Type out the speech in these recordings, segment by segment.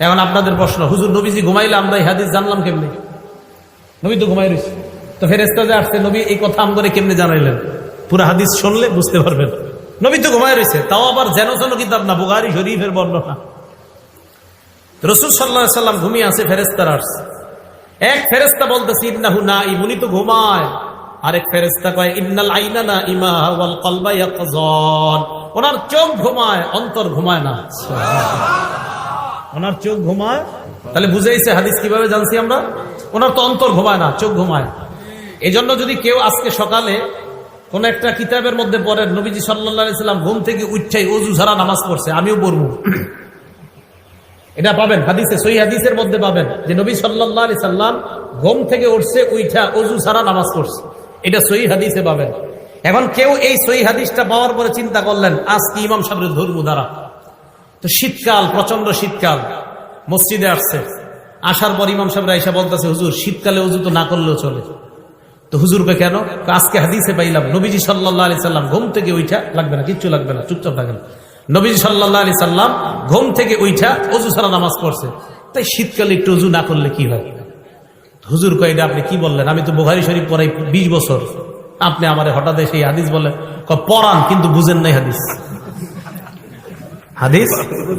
এখন আপনাদের প্রশ্ন, হুজুর নবীজি ঘুমাইলে আমরা হাদিস জানলাম কেমনি? নবী তো ঘুমাই রয়েছে। তো ফেরেস্তা যে আসছে, নবী এই কথা আমগরে কেমনে জানাইলেন? পুরো হাদিস শুনলে বুঝতে পারবেন। নবী তো ঘুমাই রয়েছে, তাও আবার যেন যেন কিতাব না বুগারি শরীফের বর্ণনা। রসুল সাল্লাহ সাল্লাম ঘুমিয়ে আছে ফেরেস্তার আসছে। এক ফেরেস্তা বলতেছে ইন্নাহু না ইবুনি তো ঘুমায়। আরেক ফেরেস্তা কয় ইন্নাল আইনা না ইমা ওয়াল কলবা ইয়াকজান ওনার চোখ ঘুমায় অন্তর ঘুমায় না। ওনার চোখ ঘুমায়? তাহলে বুঝেইছে হাদিস কীভাবে জানছি আমরা? ওনার তো অন্তর ঘুমায় না চোখ ঘুমায় এই জন্য যদি কেউ আজকে সকালে কোন একটা কিতাবের মধ্যে পড়েন নবীজি সাল্লাহ সাল্লাম ঘুম থেকে উঠছেই অজু ছাড়া নামাজ পড়ছে আমিও পড়ব। এটা পাবেন, হাদিসে সই হাদিসের মধ্যে পাবেন যে নবী সাল্লাহ আলি সাল্লাম ঘুম থেকে উঠছে, উইঠা অজু ছাড়া নামাজ পড়ছে। এটা সই হাদিসে পাবেন। এখন কেউ এই সই হাদিসটা পাওয়ার পরে চিন্তা করলেন আজ কি ইমাম সাহেবের ধর্ম দ্বারা। তো শীতকাল প্রচণ্ড শীতকাল, মসজিদে আসছে। আসার পর ইমাম সাহেব আইসা বলতেছে, হুজুর, শীতকালে উজু তো না করলেও চলে। তো হুজুরকে কেন? আজকে হাদিসে পাইলাম, নবীজি সাল্লাহ আলি সাল্লাম ঘুম থেকে উইঠা লাগবে না, কিচ্ছু লাগবে না, চুপচাপ থাকেন। নবীজি সাল্লাহ আলি সাল্লাম ঘুম থেকে উইঠা অজু ছাড়া নামাজ পড়ছে। তাই শীতকালে একটু অজু না করলে কি হয়? হুজুর কয়েদা আপনি কি বললেন? আমি তো বোহারি শরীফ পড়াই বিশ বছর। আপনি আমার হঠাৎ সেই হাদিস বলে কয়, পড়ান কিন্তু বুঝেন নাই হাদিস। হাদিস?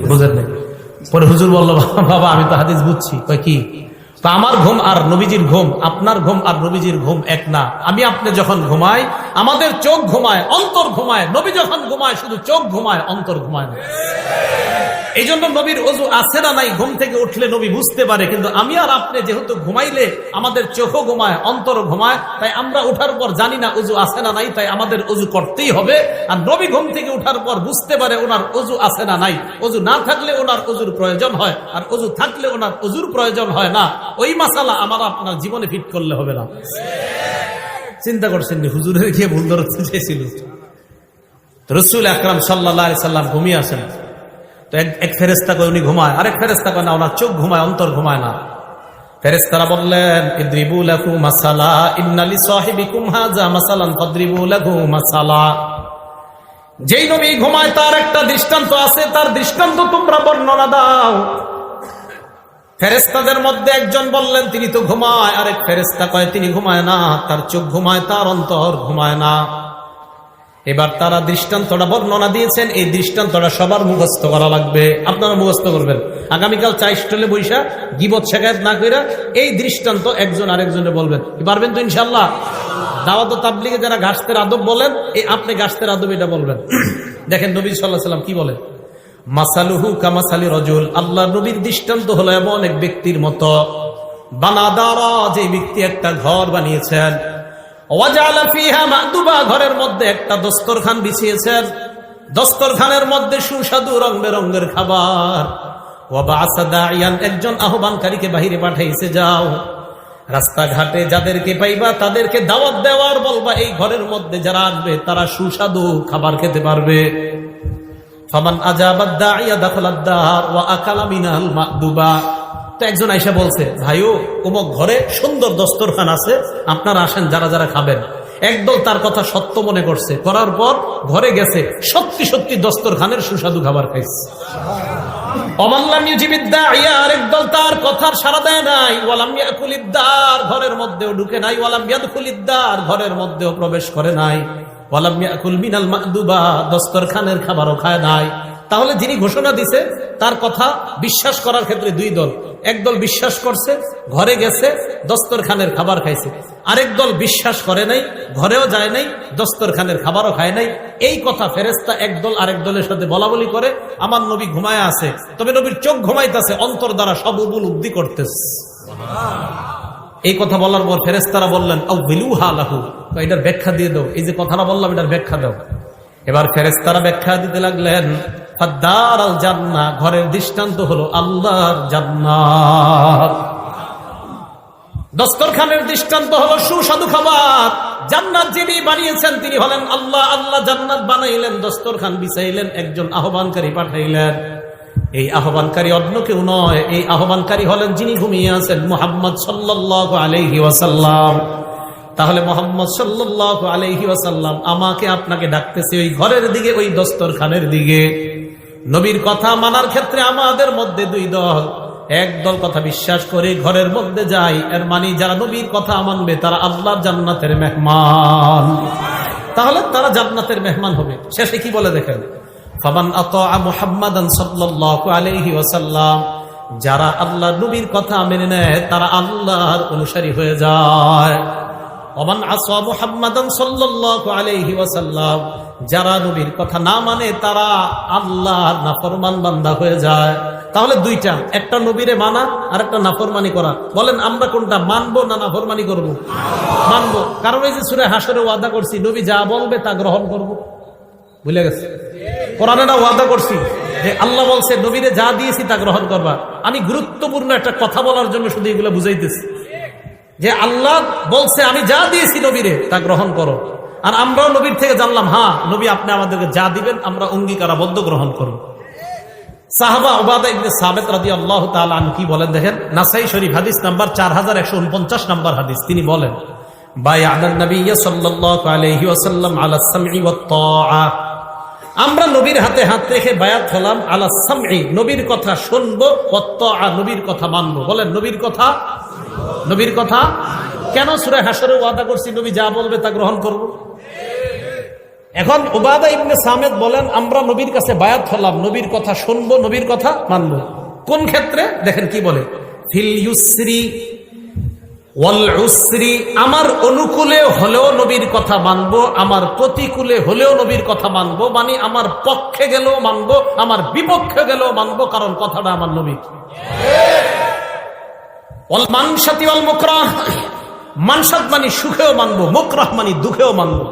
বুঝেন নাই। পরে হুজুর বলল বাবা আমি তো হাদিস বুঝছি। কয় কি? তো আমার ঘুম আর নবীজির ঘুম, আপনার ঘুম আর নবীজির ঘুম এক না। আমি আপনি যখন ঘুমাই, আমাদের চোখ ঘুমায়, অন্তর ঘুমায়, নবী যখন ঘুমায়, শুধু চোখ ঘুমায়, অন্তর ঘুমায় না। এই জন্য নবীর অজু আছে না নাই? ঘুম থেকে উঠলে নবী বুঝতে পারে, কিন্তু আমি আর আপনি যেহেতু ঘুমাইলে আমাদের চোখও ঘুমায় অন্তর ঘুমায়, তাই আমরা উঠার পর জানি না অজু আছে না নাই, তাই আমাদের অজু করতেই হবে। আর নবী ঘুম থেকে উঠার পর বুঝতে পারে ওনার অজু আছে না নাই। অজু না থাকলে ওনার অজুর প্রয়োজন হয়, আর অজু থাকলে ওনার অজুর প্রয়োজন হয় না। ওই মাসালা আমার আপনার জীবনে ফিট করলে হবে না। চিন্তা করছেন হুজুরের গিয়ে ভুল ধরতে চেয়েছিল। রসুল আকরাম সাল্লাহ সাল্লাম ঘুমিয়ে আসেন। তো এক ফেরেস্তা কয়, উনি ঘুমায়। আরেক ফেরেস্তা করে না, ওনার চোখ ঘুমায়, অন্তর ঘুমায় না। ফেরেস্তারা বললেন, ইদ্রিবু লাকু মাসালা ইন্নালি সাহিবিকুম হাজা মাসালান ফাদরিবু লাকু মাসালা। যেই নবী ঘুমায়, তার একটা দৃষ্টান্ত আছে, তার দৃষ্টান্ত তোমরা বর্ণনা দাও। ফেরেস্তাদের মধ্যে একজন বললেন, তিনি তো ঘুমায়। আরেক ফেরেস্তা কয়, তিনি ঘুমায় না, তার চোখ ঘুমায়, তার অন্তর ঘুমায় না। এবার তারা দৃষ্টান্তটা বর্ণনা দিয়েছেন, এই দৃষ্টান্তটা সবার মুখস্থ করা লাগবে। আপনারা মুখস্থ করবেন। আগামীকাল চাই স্টলে বৈশা গিবত শেখায়ত না কইরা এই দৃষ্টান্ত একজন আরেকজনে বলবেন। পারবেন তো ইনশাল্লাহ দাওয়াত তাবলিগে যারা গাছতের আদব বলেন, এই আপনি গাছতের আদব এটা বলবেন। দেখেন নবী সাল্লাহ সাল্লাম কি বলেন? মাসালুহু কামাসালি রজুল, আল্লাহ নবীর দৃষ্টান্ত হলো এমন এক ব্যক্তির মতো। বানাদারা যে ব্যক্তি একটা ঘর বানিয়েছেন ঘরের মধ্যে একটা দস্তরখান বিছিয়েছেন। দস্তরখানের মধ্যে সুস্বাদু রং বেরঙ্গের খাবার একজন আহ্বানকারীকে বাহিরে পাঠাইছে, যাও। রাস্তাঘাটে যাদেরকে পাইবা, তাদেরকে দাওয়াত দেওয়ার বলবা, এই ঘরের মধ্যে যারা আসবে, তারা সুস্বাদু খাবার খেতে পারবে। ফামান আজাবাদ দাইয়া দাখলাদ দার, ওয়া আকালা মিনাল মাদুবা। তো একজন আইসা বলছে, ভাইও অমুক ঘরে সুন্দর দস্তরখান আছে, আপনারা আসেন, যারা যারা খাবেন। একদল তার কথা সত্য মনে করছে। করার পর ঘরে গেছে, সত্যি সত্যি দস্তরখানের সুস্বাদু খাবার খাইছে। তাহলে যিনি ঘোষণা দিছে তার কথা বিশ্বাস করার ক্ষেত্রে দুই দল। একদল বিশ্বাস করছে, ঘরে গেছে, দস্তরখানের খাবার খাইছে। আরেক দল বিশ্বাস করে নাই, ঘরেও যায় নাই, দস্তরখানের খাবারও খায় নাই। এই কথা ফেরেস্তা একদল আরেক দলের সাথে বলা বলি করে, আমার নবী ঘুমায় আছে, তবে নবীর চোখ ঘুমাইতেছে, অন্তর দ্বারা সব উপলব্ধি করতেছে। এই কথা বলার পর ফেরেস্তারা বললেন ও বিলুহা লাহু এটার ব্যাখ্যা দিয়ে দাও। এই যে কথাটা বললাম, এটার ব্যাখ্যা দাও। এবার ফেরেস্তারা ব্যাখ্যা দিতে লাগলেন ফাদ্দার আল জান্না ঘরের দৃষ্টান্ত হলো আল্লাহর জান্নাত। দস্তরখানের দৃষ্টান্ত হলো সুস্বাদু খাবার। জান্নাত যিনি বানিয়েছেন, তিনি হলেন আল্লাহ। আল্লাহ জান্নাত বানাইলেন দস্তরখান বিছাইলেন, একজন আহ্বানকারী পাঠাইলেন। এই আহ্বানকারী অন্য কেউ নয়, এই আহ্বানকারী হলেন যিনি ঘুমিয়ে আছেন, মোহাম্মদ সাল্লাহ আলহি ওয়াসাল্লাম। তাহলে মোহাম্মদ সাল্লাহ আলহি ওয়াসাল্লাম আমাকে আপনাকে ডাকতেছে ওই ঘরের দিকে, ওই দস্তরখানের দিকে। নবীর কথা মানার ক্ষেত্রে আমাদের মধ্যে দুই দল। এক দল কথা বিশ্বাস করে ঘরের মধ্যে যায়, এর মানে যারা নবীর কথা মানবে, তারা আল্লাহর জান্নাতের মেহমান। তাহলে তারা জান্নাতের মেহমান হবে। শেষে কি বলে দেখেন? ফামান মুহাম্মাদান সাল্লাল্লাহু আলাইহি ওয়াসাল্লাম, যারা আল্লাহ নবীর কথা মেনে নেয়, তারা আল্লাহর অনুসারী হয়ে যায়। ওমান আসা মুহাম্মাদান সাল্লাল্লাহু আলাইহি ওয়াসাল্লাম যারা নবীর কথা না মানে তারা আল্লাহর নাফরমান বান্দা হয়ে যায়। তাহলে দুইটা, একটা নবীরে মানা আর একটা নাফরমানি করা। বলেন, আমরা কোনটা, মানবো না নাফরমানি করব? মানবো। কারণ এই যে সুরে হাসরে ওয়াদা করছি, নবী যা বলবে তা গ্রহণ করব। ভুলে গেছে? কোরআনেরা ওয়াদা করছি যে আল্লাহ বলছে, নবীরে যা দিয়েছি তা গ্রহণ করবা। আমি গুরুত্বপূর্ণ একটা কথা বলার জন্য শুধু এগুলো বুঝাইতেছি। যে আল্লাহ বলছে, আমি যা দিয়েছি নবীরে তা গ্রহণ করো। আর আমরাও নবীর থেকে জানলাম হ্যাঁ নবী আপনি আমাদেরকে যা দিবেন, আমরা অঙ্গীকারাবদ্ধ গ্রহণ করব। সাহাবা ওবাদা ইবনে সাবেত রাদি আল্লাহ তাআলা কি বলেন দেখেন? নাসাই শরীফ হাদিস নাম্বার চার হাজার একশো উনপঞ্চাশ নাম্বার হাদিস। তিনি বলেন নবী আলা সামঈ ওয়াত তাআ। আমরা নবীর হাতে হাত রেখে বায়াত হলাম, আলা সামঈ, নবীর কথা শুনব তাআ, নবীর কথা মানবো। বলেন, নবীর কথা? নবীর কথা? কেন সুরে হাসরে ওয়াদা করছি? নবী যা বলবে তা গ্রহণ করব? এখন ওবাদা ইবনে সামেদ বলেন, আমরা নবীর কাছে বায়াত হলাম, নবীর কথা শুনব, নবীর কথা মানবো। কোন ক্ষেত্রে? দেখেন কি বলে ওয়াল আমার অনুকূলে হলেও নবীর কথা মানবো, আমার প্রতিকূলে হলেও নবীর কথা মানবো মানে আমার পক্ষে গেলেও মানবো, আমার বিপক্ষে গেলেও মানবো, কারণ কথাটা আমার নবী মানসাতি মুকরাহ, মানসাত মানে সুখেও মানবো, মুকরাহ মানে দুঃখেও মানবো।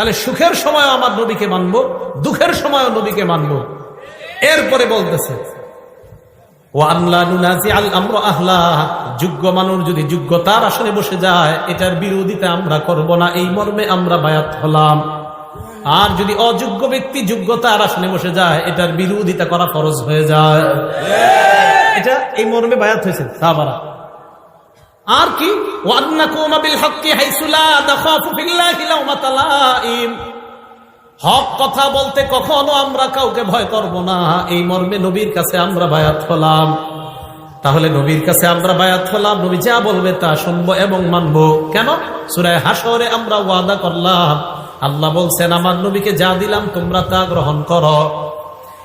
তাহলে সুখের সময় আমার নবীকে মানবো দুঃখের সময় নবীকে মানব। এরপরে বলতেছে ও আমরা যোগ্য মানুষ যদি যোগ্যতার আসনে বসে যায় এটার বিরোধিতা আমরা করব না এই মর্মে আমরা বায়াত হলাম। আর যদি অযোগ্য ব্যক্তি যোগ্যতার আসনে বসে যায় এটার বিরোধিতা করা ফরজ হয়ে যায়। এটা এই মর্মে বায়াত হয়েছে। সাহাবারা লাউমাতা লাইম হক কথা বলতে কখনো আমরা কাউকে ভয় করব না। এই মর্মে নবীর কাছে আমরা বায়াত হলাম। তাহলে নবীর কাছে আমরা বায়াত হলাম, নবী যা বলবে তা শুনব এবং মানব। কেন? সুরায় হাসরে আমরা ওয়াদা করলাম। আল্লাহ বলছেন, আমার নবীকে যা দিলাম তোমরা তা গ্রহণ করো।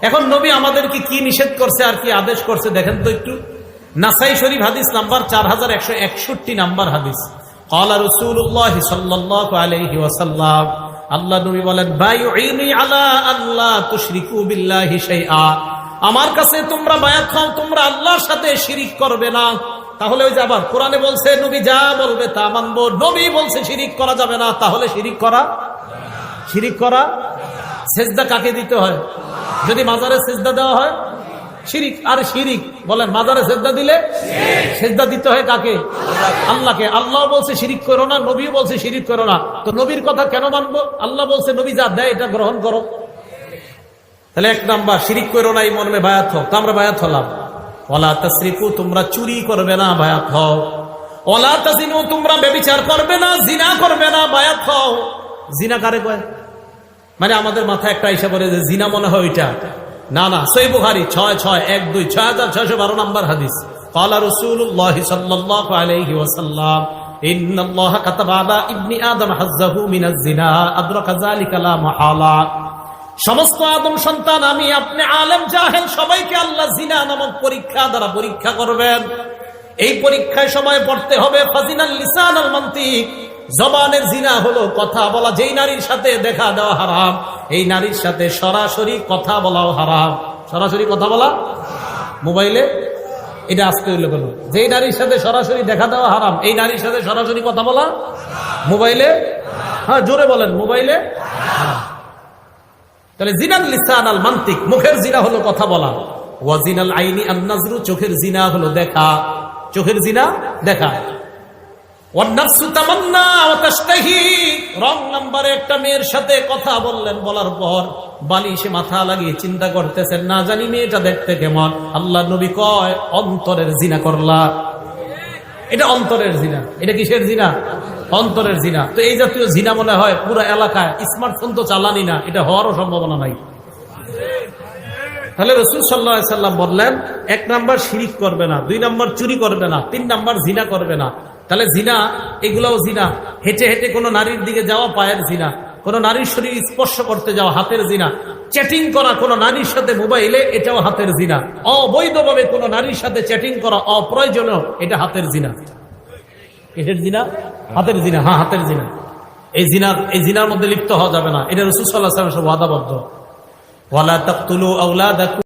এখন নবী আমাদেরকে কি নিষেধ করছে আর কি আদেশ করছে, দেখেন তো একটু। নাসাই শরীফ হাদিস নাম্বার চার হাজার একশো একষট্টি নাম্বার হাদিস। কলা রসুল্লাহ সাল্লাহ আলহি আল্লাহ নবী বলেন বাইউইনি আলা আল্লাহ তুশরিকু বিল্লাহি শাইআ। আমার কাছে তোমরা বায়াত খাও, তোমরা আল্লাহর সাথে শিরিক করবে না। তাহলে ওই যে আবার কোরআনে বলছে, নবী যা বলবে তা মানবো, নবী বলছে শিরিক করা যাবে না। তাহলে শিরিক করা? শিরিক করা? সেজদা কাকে দিতে হয়? যদি মাজারে সেজদা দেওয়া হয়? শিরিক আর শিরিক বলেন মাজারে সেজদা দিলে? সেজদা দিতে হয় কাকে? আল্লাহকে। আল্লাহ বলছে শিরিক করো না নবী বলছে শিরিক করো না। তো নবীর কথা কেন মানবো? আল্লাহ বলছে নবী যা দেয় এটা গ্রহণ করো। তাহলে এক নাম্বার শিরিক করো না এই মর্মে বায়াত হোক তো আমরা বায়াত হলাম। ওলা তসরিফু তোমরা চুরি করবে না বায়াত হও। ওলা তাসিনু তোমরা বেবিচার করবে না জিনা করবে না বায়াত হও। জিনা কারে কয়? মানে আমাদের মাথায় একটা ইসা করে যে জিনা মনে হয় ওইটা। না না সই বুহারি ছয় ছয় এক দুই ছয় হাজার ছয়শো বারো নম্বর হাদিস قال رسول الله صلى الله عليه وسلم إن الله كتب على ابن آدم حظه من الزنا أدرك ذلك لا محالة সমস্ত আদম সন্তান আমি আপনি আলেম জাহেল সবাইকে আল্লাহ জিনা নামক পরীক্ষা দ্বারা পরীক্ষা করবেন এই পরীক্ষায় সময় পড়তে হবে ফাজিনাল লিসান আল মান্তিক জবানের জিনা হলো কথা বলা, যেই নারীর সাথে দেখা দেওয়া হারাম, এই নারীর সাথে সরাসরি কথা বলাও হারাম। সরাসরি কথা বলা? মোবাইলে? এটা আসতে হইল কেন যেই নারীর সাথে সরাসরি দেখা দেওয়া হারাম, এই নারীর সাথে সরাসরি কথা বলা? মোবাইলে? হ্যাঁ জোরে বলেন, মোবাইলে? তাহলে জিনাল লিসান মান্তিক, মুখের জিনা হলো কথা বলা। ওয়াজিনাল আইনি আন্নাজরু, চোখের জিনা হলো দেখা। চোখের জিনা দেখা। অন্তরের জিনা তো এই জাতীয় জিনা মনে হয় পুরো এলাকায়, স্মার্টফোন তো চালানি না, এটা হওয়ারও সম্ভাবনা নাই। তাহলে রসুল বললেন, এক নাম্বার শিরিক করবে না, দুই নাম্বার চুরি করবে না, তিন নাম্বার জিনা করবে না। তাহলে জিনা, এগুলাও জিনা। হেঁটে হেঁটে কোনো নারীর দিকে যাওয়া পায়ের জিনা। কোনো নারীর শরীর স্পর্শ করতে যাওয়া হাতের জিনা। চ্যাটিং করা কোনো নারীর সাথে মোবাইলে, এটাও হাতের জিনা। অবৈধভাবে কোনো নারীর সাথে চ্যাটিং করা অপ্রয়োজনীয়, এটা হাতের জিনা। এটার জিনা? হাতের জিনা। হ্যাঁ হাতের জিনা। এই জিনার এই জিনার মধ্যে লিপ্ত হওয়া যাবে না। এটা রসুল সাল্লাহ সাল্লাম সব ওয়াদাবদ্ধ। ওয়ালা তাকতুলু আওলাদাকুম